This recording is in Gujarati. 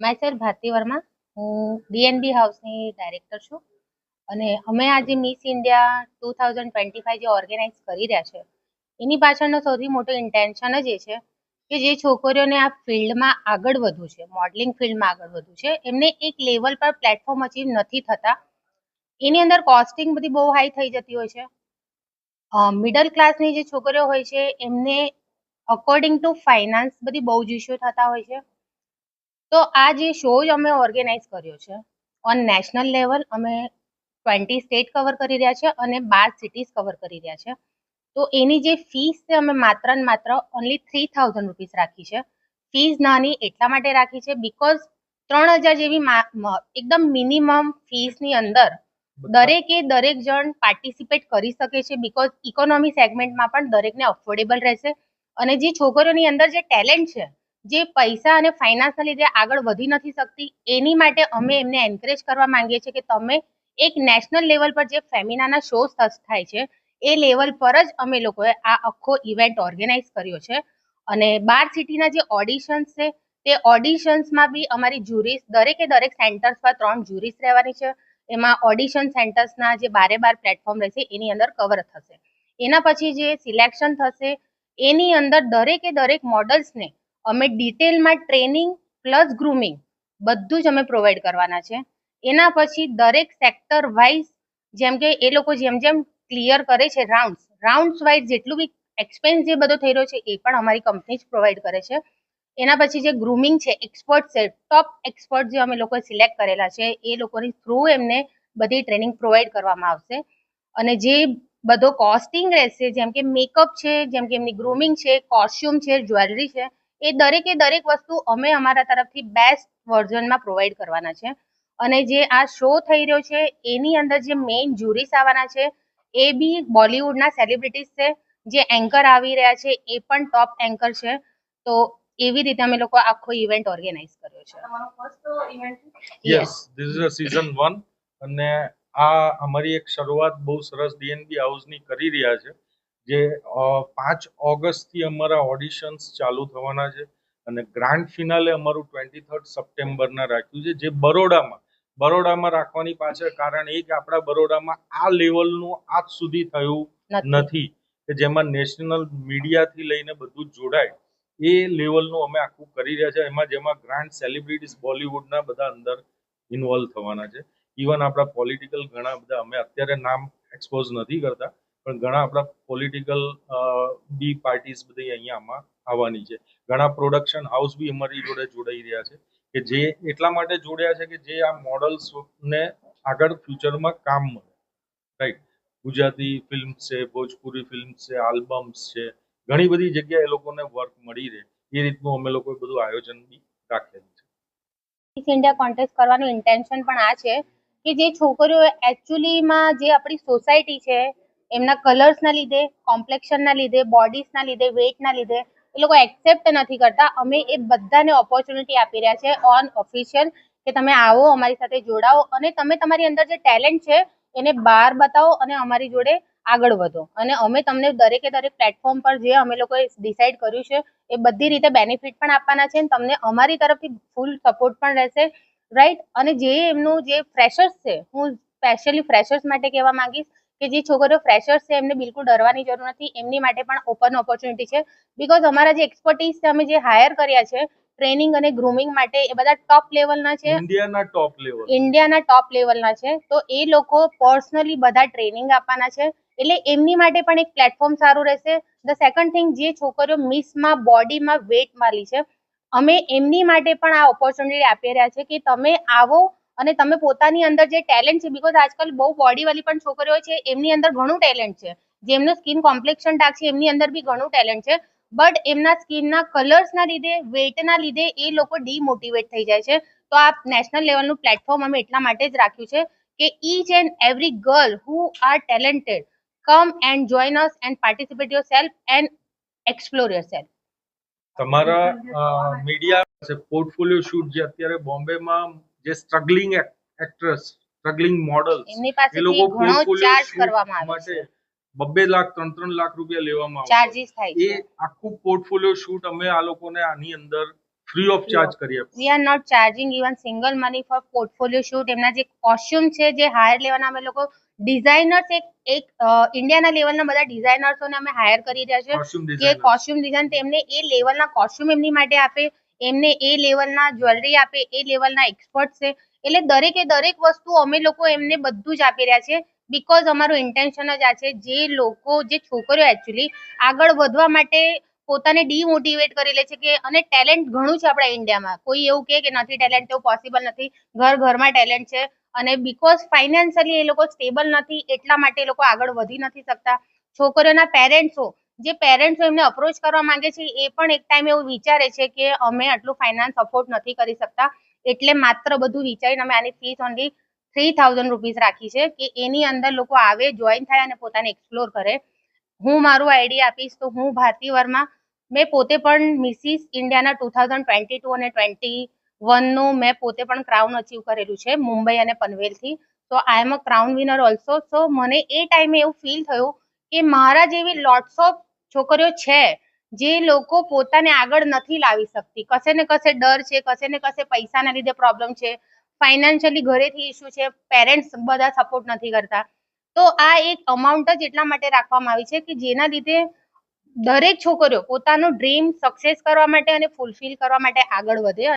My self Bharati Verma. હું ડીએનબી હાઉસની ડાયરેક્ટર છું. અને અમે આજે Miss India two thousand twenty five જે ઓર્ગેનાઇઝ કરી રહ્યા છે, એની પાછળનો સૌથી મોટો ઇન્ટેન્શન જ એ છે કે જે છોકરીઓને આ ફિલ્ડમાં આગળ વધવું છે મોડલિંગ ફિલ્ડમાં આગળ વધવું છે. એમને એક લેવલ પર પ્લેટફોર્મ અચીવ નથી થતા. એની અંદર કોસ્ટિંગ બધી બહુ હાઈ થઈ જતી હોય છે. મિડલ ક્લાસની જે છોકરીઓ હોય છે, એમને અકોર્ડિંગ ટુ ફાઇનાન્સ બધી બહુ જ ઇશ્યુ થતા હોય છે. તો આ જે શો જ અમે ઓર્ગેનાઇઝ કર્યો છે ઓન નેશનલ લેવલ અમે ટ્વેન્ટી સ્ટેટ કવર કરી રહ્યા છે અને બાર સિટીઝ કવર કરી રહ્યા છે. તો એની જે ફીસ છે અમે માત્ર ને માત્ર ઓનલી થ્રી થાઉઝન્ડ રૂપીસ રાખી છે. ફીસ નાની એટલા માટે રાખી છે બીકોઝ ત્રણ હજાર જેવી મા- એકદમ મિનિમમ ફીસની અંદર દરેકે દરેક જણ પાર્ટિસિપેટ કરી શકે છે બીકોઝ ઇકોનોમી સેગમેન્ટમાં પણ દરેકને અફોર્ડેબલ રહેશે. અને જે છોકરીઓની અંદર જે ટેલેન્ટ છે જે પૈસા અને ફાઇનાન્સના લીધે આગળ વધી નથી શકતી, એની માટે અમે એમને એન્કરેજ કરવા માંગીએ છીએ કે તમે એક નેશનલ લેવલ પર જે ફેમિનાના શોઝ થાય છે, એ લેવલ પર જ અમે લોકોએ આ આખો ઇવેન્ટ ઓર્ગેનાઇઝ કર્યો છે. અને બાર સિટીના જે ઓડિશન્સ છે, તે ઓડિશન્સમાં બી અમારી જ્યુરીસ દરેકે દરેક સેન્ટર્સ પર ત્રણ જ્યુરીસ રહેવાની છે. એમાં ઓડિશન સેન્ટર્સના જે બારે બાર પ્લેટફોર્મ રહેશે, એની અંદર કવર થશે. એના પછી જે સિલેક્શન થશે, એની અંદર દરેકે દરેક મોડલ્સને અમે ડિટેલમાં ટ્રેનિંગ પ્લસ ગ્રુમિંગ બધું જ અમે પ્રોવાઈડ કરવાના છે. એના પછી દરેક સેક્ટર વાઇઝ જેમ કે એ લોકો જેમ જેમ ક્લિયર કરે છે રાઉન્ડ્સ રાઉન્ડ્સ વાઇઝ જેટલું બી એક્સપેન્સ જે બધો થઈ રહ્યો છે એ પણ અમારી કંપની જ પ્રોવાઈડ કરે છે. એના પછી જે ગ્રુમિંગ છે એક્સપર્ટ છે ટોપ એક્સપર્ટ જે અમે લોકોએ સિલેક્ટ કરેલા છે, એ લોકોની થ્રુ એમને બધી ટ્રેનિંગ પ્રોવાઈડ કરવામાં આવશે. અને જે બધો કોસ્ટિંગ રહેશે, જેમ કે મેકઅપ છે, જેમ કે એમની ગ્રુમિંગ છે કોસ્ટ્યુમ છે જ્વેલરી છે એ દરેકે દરેક વસ્તુ અમે અમારા તરફથી બેસ્ટ વર્ઝનમાં પ્રોવાઈડ કરવાના છે. અને જે આ શો થઈ રહ્યો છે એની અંદર જે મેઇન જ્યુરીસ આવવાના છે એ બી બોલિવૂડના સેલિબ્રિટીઝ છે. જે એન્કર આવી રહ્યા છે એ પણ ટોપ એન્કર છે. તો એવી રીતે અમે લોકો આખો ઇવેન્ટ ઓર્ગેનાઇઝ કર્યો છે. તમારો first event yes this is a season one અને આ અમારી એક શરૂઆત બહુ સરસ ડીએનબી હાઉસની કરી રહ્યા છે. જે પાંચ પાંચ ઓગસ્ટથી અમારા ઓડિશન્સ ચાલુ થવાના છે અને ગ્રાન્ડ ફિનાલે અમારું ટ્વેન્ટી થર્ડ સપ્ટેમ્બરના રાખ્યું છે જે બરોડામાં બરોડામાં રાખવાની પાછળ કારણ એ કે આપણા બરોડામાં આ લેવલનું આજ સુધી થયું નથી. નથી કે જેમાં નેશનલ મીડિયાથી લઈને બધું જોડાય. એ લેવલનું અમે આખું કરી રહ્યા છે એમાં જેમાં ગ્રાન્ડ સેલિબ્રિટીઝ બોલિવૂડના બધા અંદર ઇન્વોલ્વ થવાના છે. ઇવન આપણા પોલિટિકલ ઘણા બધા અમે અત્યારે નામ એક્સપોઝ નથી કરતા. પણ ઘણા આપણા પોલિટિકલ બી પાર્ટીઝ બધી અહીંયા આમાં આવવાની છે. ઘણા પ્રોડક્શન હાઉસ બી અમારી જોડે જોડાઈ રહ્યા છે કે જે એટલા માટે જોડ્યા છે કે જે આ મોડલ્સ ને આગળ ફ્યુચરમાં કામ મળે. રાઈટ ગુજરાતી ફિલ્મ છે, ભોજપુરી ફિલ્મ છે આલ્બમ્સ છે, ઘણી બધી જગ્યાએ એ લોકોને વર્ક મળી રહે. એ રીતનું અમે લોકોએ બધું આયોજન બી રાખેલું છે. મિસ ઇન્ડિયા કોન્ટેસ્ટ કરવાનું ઇન્ટેન્શન પણ આ છે કે જે છોકરીઓ એકચ્યુઅલીમાં જે આપણી સોસાયટી છે એમના કલર્સના લીધે કોમ્પ્લેક્શનના લીધે બોડીઝના લીધે વેઇટના લીધે એ લોકો એક્સેપ્ટ નથી કરતા. અમે એ બધાને ઓપોર્ચ્યુનિટી આપી રહ્યા છે ઓન ઓફિશિયલ કે તમે આવો, અમારી સાથે જોડાઓ અને તમે તમારી અંદર જે ટેલેન્ટ છે એને બહાર બતાવો અને અમારી જોડે આગળ વધો. અને અમે તમને દરેકે દરેક પ્લેટફોર્મ પર જે અમે લોકોએ ડિસાઇડ કર્યું છે એ બધી રીતે બેનિફિટ પણ આપવાના છે અને તમને અમારી તરફથી ફૂલ સપોર્ટ પણ રહેશે. રાઈટ અને જે એમનું જે ફ્રેશર્સ છે, હું સ્પેશિયલી ફ્રેશર્સ માટે કહેવા માંગીશ કે જે છોકરીઓ ફ્રેશર્સ છે એમને બિલકુલ ડરવાની જરૂર નથી. એમની માટે પણ ઓપન ઓપોર્ચ્યુનિટી છે. બીકોઝ અમારા જે એક્સપર્ટીઝ છે અમે જે હાયર કર્યા છે ટ્રેનિંગ અને ગ્રુમિંગ માટે એ બધા ટોપ લેવલના છે. ઇન્ડિયાના ટોપ લેવલ ઇન્ડિયાના ટોપ લેવલના છે. તો એ લોકો પર્સનલી બધા ટ્રેનિંગ આપવાના છે. એટલે એમની માટે પણ એક પ્લેટફોર્મ સારું રહેશે. ધ સેકન્ડ થિંગ જે છોકરીઓ મિસમાં બોડીમાં વેટ માલી છે અમે એમની માટે પણ આ ઓપોર્ચ્યુનિટી આપી રહ્યા છે કે તમે આવો અને તમે પોતાની અંદર જે ટેલેન્ટ છે બીકોઝ આજકાલ બહુ બોડીવાળી પણ છોકરીઓ છે, એમની અંદર ઘણું ટેલેન્ટ છે. જેમનું સ્કિન કોમ્પ્લેક્શન ડાર્ક છે, એમની અંદર બી ઘણું ટેલેન્ટ છે. બટ એમના સ્કિનના કલર્સના લીધે વેટના લીધે એ લોકો ડીમોટિવેટ થઈ જાય છે. તો આ નેશનલ લેવલનું પ્લેટફોર્મ અમે એટલા માટે જ રાખ્યું છે કે each and every girl who are talented come and join us and participate yourself and explore yourself તમારા મીડિયા પોર્ટફોલિયો શૂટ જે અત્યારે બોમ્બેમાં જે સ્ટ્રગલિંગ એક્ટ્રેસ સ્ટ્રગલિંગ મોડલ એ લોકો ઘણો ચાર્જ કરવામાં આવે છે. બબ્બે લાખ ત્રણ ત્રણ લાખ રૂપિયા લેવામાં આવે ચાર્જીસ થાય એ આખું પોર્ટફોલિયો શૂટ અમે આ લોકોને આની અંદર ફ્રી ઓફ ચાર્જ કરી આપીશું. We are not charging even single money for portfolio shoot એમના જે કોસ્ટ્યુમ છે જે હાયર લેવાના અમે લોકો ડિઝાઇનર્સ એક એક ઇન્ડિયાના લેવલના બધા ડિઝાઇનર્સોને અમે હાયર કરી રહ્યા છે. કે કોસ્ટ્યુમ ડિઝાઇન તેમને એ લેવલના કોસ્ટ્યુમ એમની માટે આપે. એમને એ લેવલના જ્વેલરી આપે, એ લેવલના એક્સપર્ટ છે. એટલે દરેકે દરેક વસ્તુ અમે લોકો એમને બધું જ આપી રહ્યા છે બીકોઝ અમારું ઇન્ટેન્શન જ આ છે, જે લોકો, જે છોકરીઓ એકચ્યુઅલી આગળ વધવા માટે પોતાને ડીમોટિવેટ કરી લે છે કે, અને ટેલેન્ટ ઘણું છે આપણા ઇન્ડિયામાં કોઈ એવું કહે કે નથી ટેલેન્ટ એવું પોસિબલ નથી. ઘર ઘરમાં ટેલેન્ટ છે. અને બીકોઝ ફાઇનાન્શિયલી એ લોકો સ્ટેબલ નથી, એટલા માટે એ લોકો આગળ વધી નથી શકતા. છોકરીઓના પેરેન્ટ્સો જે પેરેન્ટ્સ એમને અપ્રોચ કરવા માંગે છે, એ પણ એક ટાઈમ એવું વિચારે છે કે અમે આટલું ફાઇનાન્સ અફોર્ડ નથી કરી શકતા. એટલે માત્ર બધું વિચારીને અમે આની fees only three thousand rupees રાખી છે કે એની અંદર લોકો આવે જોઈન થાય અને પોતાને એક્સપ્લોર કરે. હું મારું આઈડિયા આપીશ તો હું ભારતી વર્મા, મેં પોતે પણ મિસિસ ઇન્ડિયાના ટુ થાઉઝન્ડ ટ્વેન્ટી ટુ અને ટ્વેન્ટી વનનું મેં પોતે પણ ક્રાઉન અચીવ કરેલું છે, મુંબઈ અને પનવેલથી. તો I am a crown winner also so મને એ ટાઈમે એવું ફીલ થયું કે મારા જેવી લોટ્સ ઓફ છોકરીઓ છે, જે લોકો પોતાને આગળ નથી લાવી શકતી. કશે ને કશે ડર છે, કશે ને કશે પૈસાના લીધે પ્રોબ્લેમ છે ફાઇનાન્શિયલી ઘરેથી ઇસ્યુ છે પેરેન્ટ્સ બધા સપોર્ટ નથી કરતા. તો આ એક અમાઉન્ટ જ એટલા માટે રાખવામાં આવી છે કે જેના લીધે દરેક છોકરીઓ પોતાનો ડ્રીમ સક્સેસ કરવા માટે અને ફૂલફિલ કરવા માટે આગળ વધે.